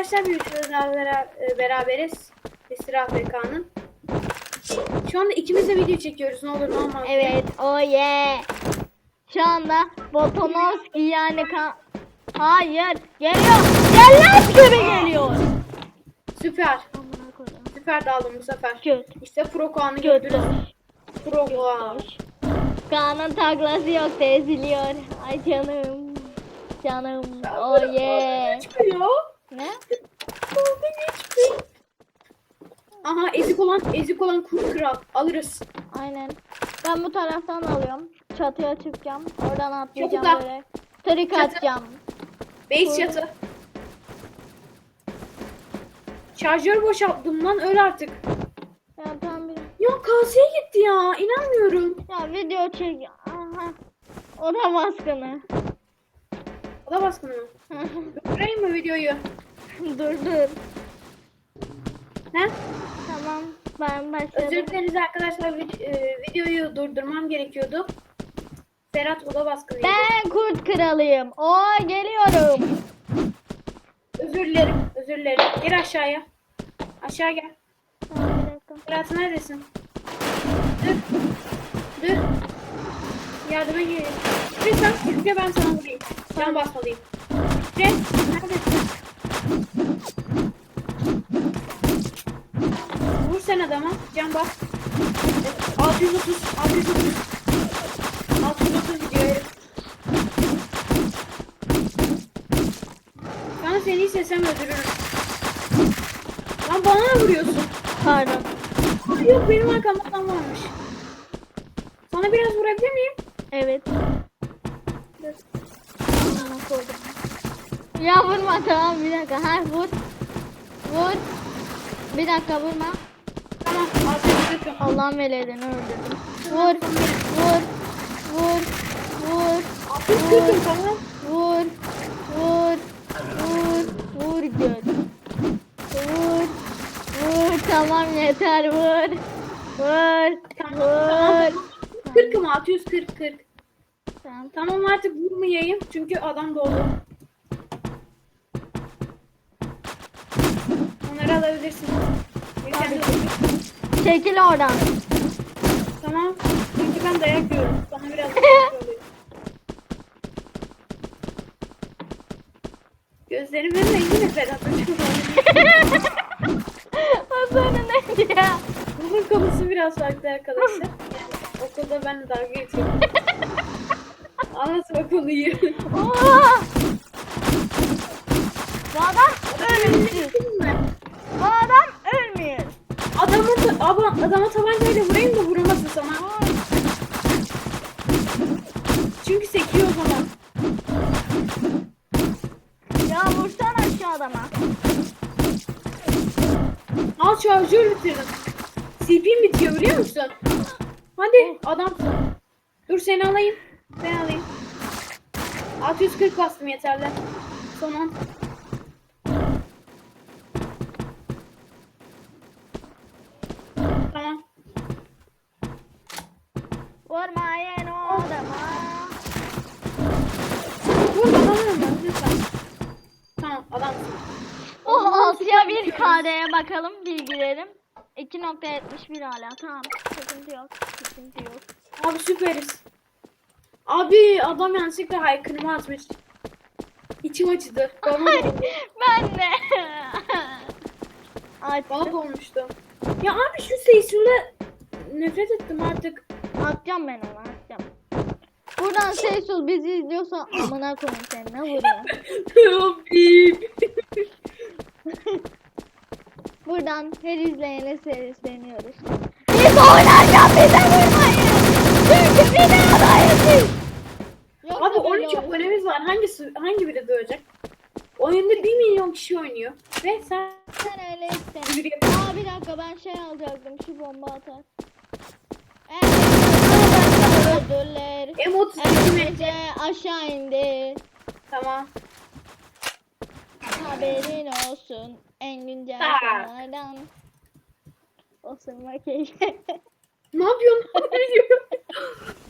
arkadaşlar bir bera- e, beraberiz. Esra AFK'nın. Şu anda ikimiz de video çekiyoruz. Ne olur ne olmaz. Evet, oh yeah. Şu anda Botonovski yani kan... Hayır, geliyor. Gel gibi geliyor. Süper. Süper daldım bu sefer. Kötü. İşte Pro Kaan'ı gördünüz. Pro Kaan. Kaan'ın taklası yok da eziliyor. Ay canım. Canım. Oh yeah. Çıkıyor. Ne? Aha ezik olan ezik olan kurt kral alırız. Aynen. Ben bu taraftan alıyorum. Çatıya çıkacağım. Oradan atlayacağım Çatıda. böyle. Trik Çatı. atacağım. Base çatı. Şarjör boşalttım lan öl artık. Ya tamam bir... Ya kaseye gitti ya inanmıyorum. Ya video çek. Aha. O da baskını. Baskın mı? Durdurayım mı videoyu? dur dur. Ne? Tamam. Ben Özür başladım. dileriz arkadaşlar vid- e, videoyu durdurmam gerekiyordu. Serhat oda baskınıydı. Ben kurt kralıyım. O geliyorum. Özür dilerim, özür dilerim. Gel aşağıya. Aşağı gel. Tamam, bir dakika. Serhat neredesin? Dur. Dur. Yardıma gelin. Lütfen yükle ben sana vurayım. Can basmalıyım. Neredesin? Vur sen adama. Can bas. 630. 630. 630 gidiyor herif. Sana seni istesem öldürürüm. Lan bana ne vuruyorsun? Pardon. Yok benim arkamda adam varmış. Sana biraz vurabilir miyim? Evet. Amına koydum. Ya vurma tamam bir dakika. Ha vur. Vur. Bir dakika vurma. Tamam. Allah'ın velediğini öldürdüm. Vur. Vur. Vur. Vur. Tamam. Vur. Vur. Vur. Vur göt. Vur. Vur. Tamam yeter vur. Vur. Vur. Kırkım 640 40. Tamam. Tamam artık vurmayayım çünkü adam doldu. Onları alabilirsin. Çekil oradan. Tamam. Çünkü ben dayak yiyorum. Sana biraz dayak alayım. Gözlerimi rengi ne Ferhat o sonra ne ya? Bunun konusu biraz farklı arkadaşlar. Okulda ben de dalga geçiyorum. Anlatma konuyu. Bu adam ölümsüz. Bu adam ölmüyor. Adamı, adama, adama tabancayla vurayım da vuramasın sana. Çünkü sekiyor o zaman. Ya vursana şu adama. Al şarjör bitirdim. CP'm bitiyor biliyor musun? Hadi adamsın. Dur seni alayım. Ben alayım. 640 bastım yeterli. Son 10. Tamam. Vurmayın adama. Vur adamı mı? Lütfen. Tamam adamsın. Oh 6'ya 1 KD'ye bakalım bilgilerim. 2.71 hala tamam. Sıkıntı yok. Sıkıntı yok. Abi süperiz. Abi adam yanlışlıkla haykırma atmış. İçim acıdı. Bana da, ben de. Bana olmuştu. Ya abi şu seyisinde nefret ettim artık. atacağım ben onu atacağım. Buradan Seysul bizi izliyorsa amına koyayım sen ne vuruyor? Abi. Buradan her izleyene sesleniyoruz. Biz oynarken bize vurmayın. Çünkü bir adayız biz. Yoksa Abi böyle 13 olur. abonemiz var. Hangisi hangi biri doğacak? Oyunda 1 milyon kişi oynuyor. Ve sen Sen öyle iste. Aa bir dakika ben şey alacaktım şu bomba atar. Evet. M32 mi? Gece aşağı indi. Tamam. Haberin olsun. En güncel Aa. konulardan. Osurma keyfi. Ne yapıyorsun?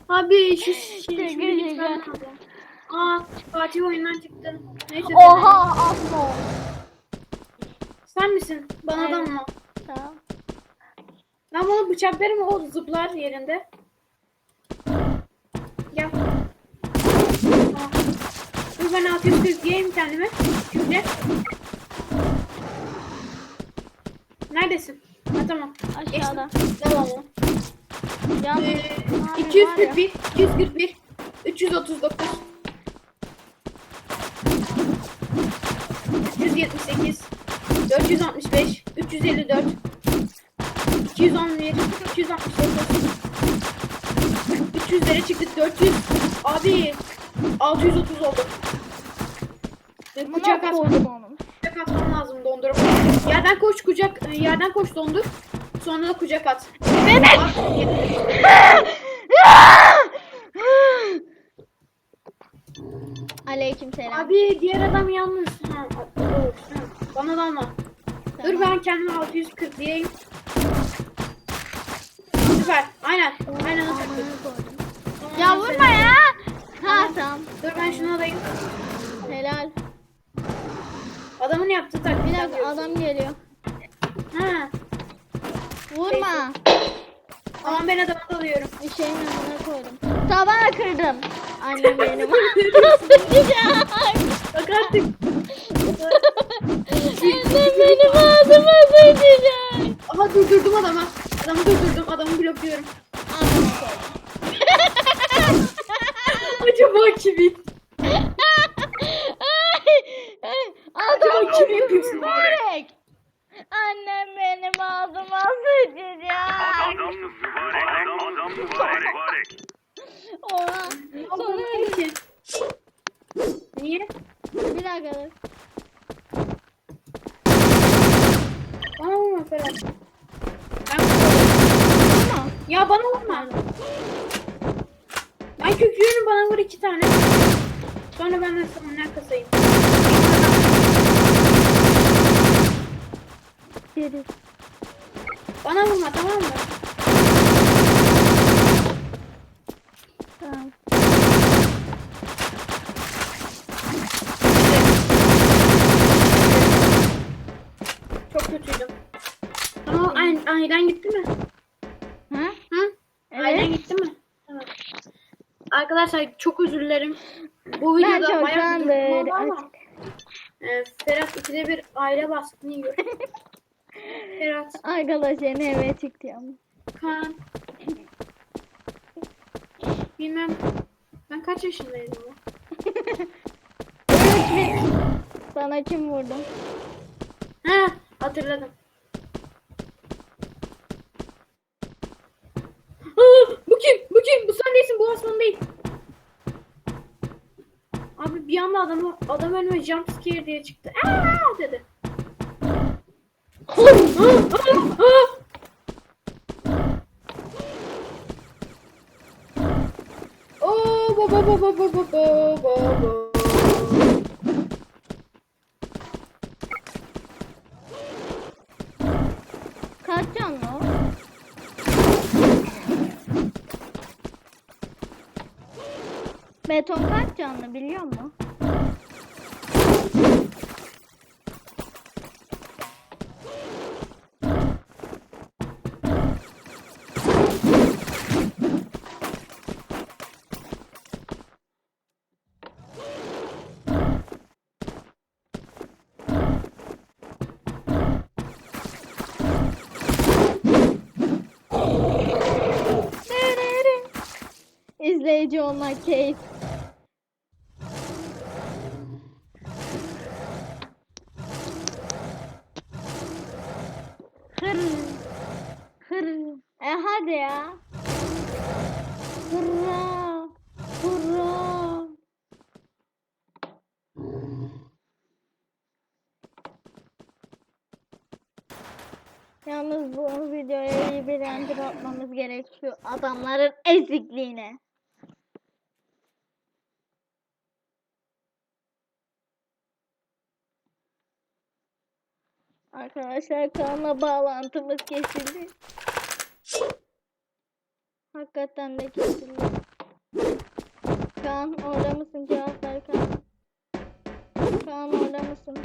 Abi şu şey Şaka şunu gitmem şaka. Aa Fatih oyundan çıktı. Neyse. Oha asma. Sen misin? Bana Evet. adam mı? Tamam. Ben bunu bıçaklarım o zıplar yerinde. Gel. Dur ben 640 diyeyim kendime. Şöyle. Neredesin? Ha tamam. Aşağıda. Devam. Yalnız Ee, abi 241, 241, 339, 378, 465, 354, 211, 269, 300'lere çıktık 400. Abi 630 oldu. Onun. kucak atmam lazım dondurup. Yerden koş kucak, e, yerden koş dondur. Sonra da kucak at. Aleyküm selam. Abi diğer adam yalnız. Ha, ha, bana da. Dur Tamam. ben kendime 640 diyeyim. Süper. Aynen. Aynen o Ya vurma ya. Ha tamam. Dur ben şunu alayım. Helal. Adamın yaptığı Bir taktik. dakika adam geliyor. Ha. Vurma. Tamam ben adamı da alıyorum. Bir şeyin yanına koydum. Tabağı kırdım. Annem benim. Sıçacak. Bak artık. Annem benim ağzıma sıçacak. Aha durdurdum adamı. Adamı durdurdum. Adamı blokluyorum. Acaba kimin? Ağzıma kim yapıyorsun? Mübarek. Annem benim ağzıma sıçacak. Adam mübarek. Adam, adam mübarek. Oha. Sonra Sonra ki. Niye? bir dakika dur. Bana vurma Ferhat. Ben Tamam. Ya bana vurma. Ben köklüyorum bana vur iki tane. Sonra ben de sana kasayım. Geri. Bana vurma tamam mı? Tamam. Çok kötüydüm. Ama ay- aynen gitti mi? Ha? Hı? Evet. Aynen gitti mi? Tamam. Arkadaşlar çok özür dilerim. Bu Ben videoda bayağı bir ama e, Ferhat ikide bir aile baskını yiyor. Ferhat, Arkadaşlar eve çıktım. Kaan. Bilmem. Ben kaç yaşındaydım ya? Sana kim vurdu? Ha, hatırladım. Aa, bu kim? Bu kim? Bu sen değilsin. Bu Osman değil. Abi bir anda adamı, adam önüme jump scare diye çıktı. Aa dedi. Kaç canlı o? Beton kaç canlı biliyor musun? İzleyici olmak keyif. Hır. Hır. E hadi ya. Hurra. Hurra. Yalnız bu videoya bir render atmamız gerekiyor adamların ezikliğine. Arkadaşlar kanla bağlantımız kesildi. Hakikaten de kesildi. Kaan orada mısın? Cevap ver Kaan. Kaan orada mısın?